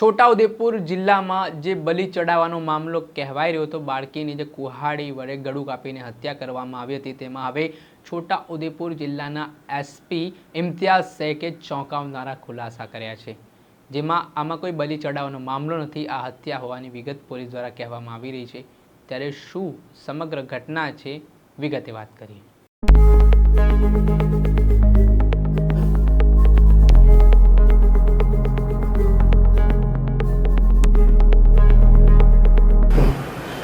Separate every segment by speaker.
Speaker 1: છોટાઉદેપુર જિલ્લામાં જે બલિ ચડાવવાનો મામલો કહેવાઈ રહ્યો હતો, બાળકીની જે કુહાડી વડે ગળું કાપીને હત્યા કરવામાં આવી હતી. તેમાં હવે છોટાઉદેપુર જિલ્લાના એસપી ઇમ્તિયાઝ શેખે ચોંકાવનારા ખુલાસા કર્યા છે. જેમાં આમાં કોઈ બલિ ચડાવવાનો મામલો નથી, આ હત્યા હોવાની વિગત પોલીસ દ્વારા કહેવામાં આવી રહી છે. ત્યારે શું સમગ્ર ઘટના છે, વિગતે વાત કરીએ.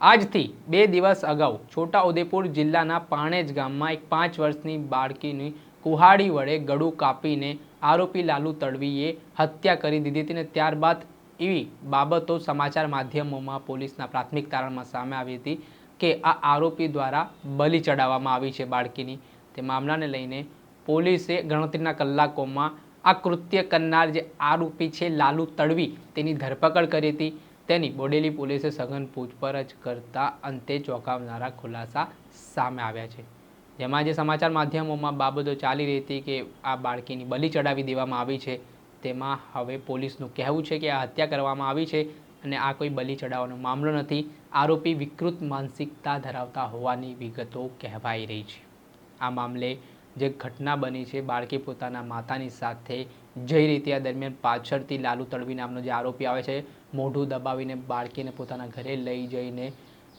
Speaker 1: આજથી બે દિવસ અગાઉ છોટાઉદેપુર જિલ્લાના પાણેજ ગામમાં એક પાંચ વર્ષની બાળકીની કુહાડી વડે ગળું કાપીને આરોપી લાલુ તડવીએ હત્યા કરી દીધી હતી અને ત્યારબાદ એવી બાબતો સમાચાર માધ્યમોમાં પોલીસના પ્રાથમિક તારણમાં સામે આવી હતી કે આ આરોપી દ્વારા બલી ચડાવવામાં આવી છે બાળકીની. તે મામલાને લઈને પોલીસે ગણતરીના કલાકોમાં આ કૃત્ય કરનાર જે આરોપી છે લાલુ તડવી તેની ધરપકડ કરી હતી. તેની બોડેલી પોલીસે સઘન પૂછપરછ કરતા અંતે ચોંકાવનારા ખુલાસા સામે આવ્યા છે. જેમાં જે સમાચાર માધ્યમોમાં બાબતો ચાલી રહી હતી કે આ બાળકીની બલી ચડાવી દેવામાં આવી છે. તેમાં હવે પોલીસનું કહેવું છે કે આ હત્યા કરવામાં આવી છે અને આ કોઈ બલી ચડાવવાનો મામલો નથી. આરોપી વિકૃત માનસિકતા ધરાવતા હોવાની વિગતો કહેવાઈ રહી છે. આ મામલે જે ઘટના બની છે, બાળકી પોતાના માતાની સાથે જઈ રહી હતી. આ દરમિયાન પાછળથી લાલુ તડવી નામનો જે આરોપી આવે છે, મોઢું દબાવીને બાળકીને પોતાના ઘરે લઈ જઈને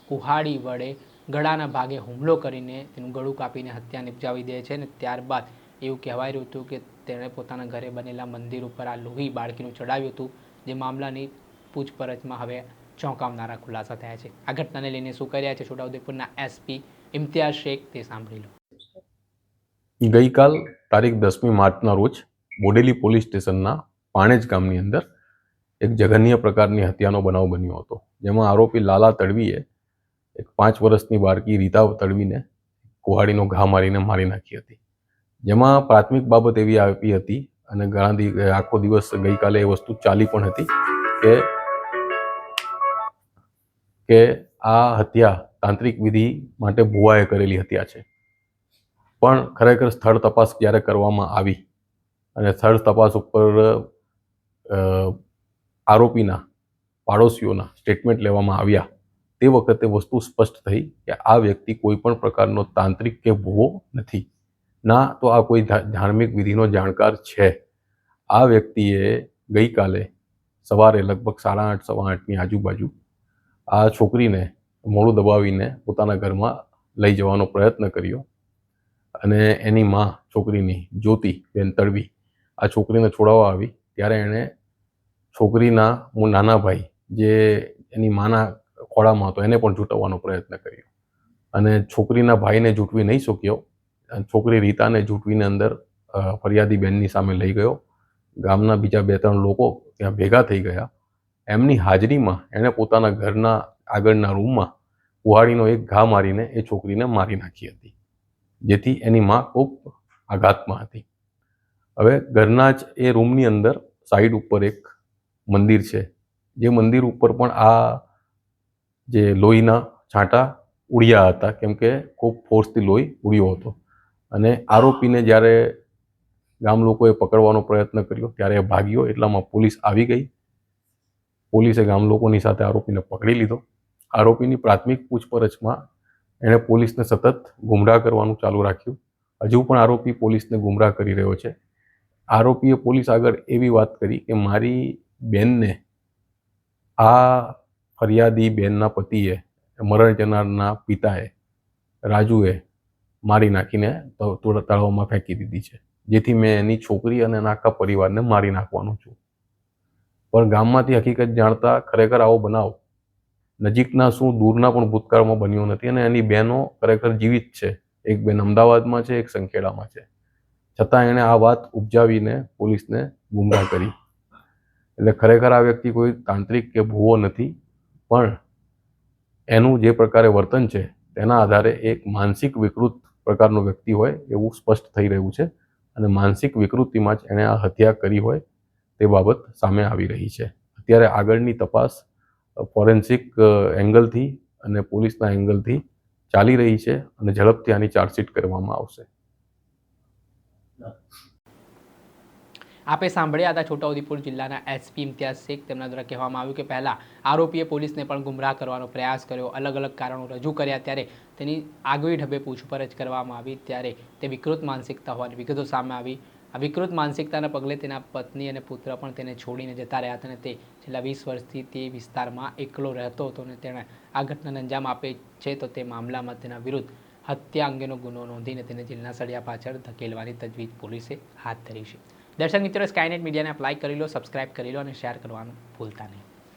Speaker 1: કુહાડી વડે ગળાના ભાગે હુમલો કરીને તેનું ગળું કાપીને હત્યા નિપજાવી દે છે અને ત્યારબાદ એવું કહેવાય રહ્યું હતું કે તેણે પોતાના ઘરે બનેલા મંદિર ઉપર આ લોહી બાળકીનું ચડાવ્યું હતું. જે મામલાની પૂછપરછમાં હવે ચોંકાવનારા ખુલાસા થયા છે. આ ઘટનાને લઈને શું કર્યા છે? છોટાઉદેપુરના એસપી ઇમ્તિયાઝ શેખ, તે સાંભળી લો.
Speaker 2: ગઈકાલ તારીખ દસમી માર્ચના રોજ બોડેલી પોલીસ સ્ટેશનના પાણેજ ગામની અંદર એક જઘન્ય પ્રકારની હત્યાનો બનાવ બન્યો હતો. જેમાં આરોપી લાલા તડવીએ એક પાંચ વર્ષની બાળકી રીતા તડવીને કુહાડીનો ઘા મારીને મારી નાખી હતી. જેમાં પ્રાથમિક બાબત એવી આપી હતી અને ઘણા આખો દિવસ ગઈકાલે એ વસ્તુ ચાલી પણ હતી કે કે આ હત્યા તાંત્રિક વિધિ માટે ભુવાએ કરેલી હત્યા છે. પણ ખરેખર સ્થળ તપાસ જ્યારે કરવામાં આવી? અને સ્થળ તપાસ ઉપર આરોપીના પાડોશીઓના સ્ટેટમેન્ટ લેવામાં આવ્યા. તે વખતે વસ્તુ સ્પષ્ટ થઈ કે આ વ્યક્તિ કોઈ પણ પ્રકારનો તાંત્રિક કે ભૂવો નથી. ના, તો આ કોઈ ધાર્મિક વિધિનો જાણકાર છે. આ વ્યક્તિએ ગઈકાલે સવારે લગભગ સાડા આઠ, સવા આઠની આજુબાજુ આ છોકરીને મોડું દબાવીને પોતાના ઘરમાં લઈ જવાનો પ્રયત્ન કર્યો. અને એની માં છોકરીની જ્યોતિ બેન તડવી, આ છોકરીને છોડાવવા આવી, ત્યારે એણે છોકરીના હું નાના ભાઈ જે એની માના ખોળામાં હતો, એને પણ જૂંટવવાનો પ્રયત્ન કર્યો. અને છોકરીના ભાઈને જૂટવી નહીં શક્યો. છોકરી રીતાને જૂંટવીને અંદર ફરિયાદી બેનની સામે લઈ ગયો. ગામના બીજા બે ત્રણ લોકો ત્યાં ભેગા થઈ ગયા. એમની હાજરીમાં એણે પોતાના ઘરના આગળના રૂમમાં કુહાડીનો એક ઘા મારીને એ છોકરીને મારી નાખી હતી. જેથી એની માં ખૂબ આઘાતમાં હતી. હવે ઘરના જ એ રૂમની અંદર સાઈડ ઉપર એક મંદિર છે. જે મંદિર ઉપર પણ આ જે લોહીના છાંટા ઉડ્યા હતા, કેમ કે ખૂબ ફોર્સથી લોહી ઉડ્યો હતો. અને આરોપીને જ્યારે ગામ લોકોએ પકડવાનો પ્રયત્ન કર્યો, ત્યારે એ ભાગ્યો, એટલામાં પોલીસ આવી ગઈ. પોલીસે ગામ લોકોની સાથે આરોપીને પકડી લીધો. આરોપીની પ્રાથમિક પૂછપરછમાં એણે પોલીસને સતત ગુમરાહ કરવાનું ચાલુ રાખ્યું. હજુ પણ આરોપી પોલીસને ગુમરાહ કરી રહ્યો છે. આરોપીએ પોલીસ આગળ એવી વાત કરી કે મારી બેનને આ ફરિયાદી બેનના પતિએ, મરણ જનારના પિતાએ, રાજુએ મારી નાખીને તળાવમાં ફેંકી દીધી છે. જેથી મેં એની છોકરી અને એના આખા પરિવારને મારી નાખવાનો છું. પણ ગામમાંથી હકીકત જાણતા ખરેખર આવો બનાવ નજીકના શું દૂરના પણ ભૂતકાળમાં બન્યો નથી અને એની બહેનો ખરેખર જીવિત છે. એક બેન અમદાવાદમાં છે, એક સંખેડામાં છે. છતાં એણે આ વાત ઉપજાવીને પોલીસને ગુમરાહ કરી. એટલે ખરેખર આ વ્યક્તિ કોઈ તાંત્રિક કે ભૂવો નથી, પણ એનું જે પ્રકારે વર્તન છે, તેના આધારે એક માનસિક વિકૃત પ્રકારનો વ્યક્તિ હોય એવું સ્પષ્ટ થઈ રહ્યું છે અને માનસિક વિકૃતિમાં જ એણે આ હત્યા કરી હોય તે બાબત સામે આવી રહી છે. અત્યારે આગળની તપાસ ફોરેન્સિક એંગલથી અને પોલીસના એંગલથી ચાલી રહી છે અને ઝડપથી આની ચાર્જશીટ કરવામાં આવશે.
Speaker 1: આપે સાંભળ્યા હતા છોટાઉદેપુર જિલ્લાના એસપી ઇમ્તિયાઝ શેખ. તેમના દ્વારા કહેવામાં આવ્યું કે પહેલાં આરોપીએ પોલીસને પણ ગુમરાહ કરવાનો પ્રયાસ કર્યો. અલગ અલગ કારણો રજૂ કર્યા ત્યારે તેની આગવી ઢબે પૂછપરછ કરવામાં આવી. ત્યારે તે વિકૃત માનસિકતા હોવાની વિગતો સામે આવી. આ વિકૃત માનસિકતાના પગલે તેના પત્ની અને પુત્ર પણ તેને છોડીને જતા રહ્યા હતા અને તે છેલ્લા વીસ વર્ષથી તે વિસ્તારમાં એકલો રહેતો હતો અને તેણે આ ઘટનાને અંજામ આપે છે તો તે મામલામાં તેના વિરુદ્ધ હત્યા અંગેનો ગુનો નોંધીને તેને જેલના સળિયા પાછળ ધકેલવાની તજવીજ પોલીસે હાથ ધરી છે. દર્શક મિત્રો સ્કાયનેટ મીડિયાને અપ્લાય કરી લો સબસ્ક્રાઇબ કરી લો અને શેર કરવાનું ભૂલતા નહીં.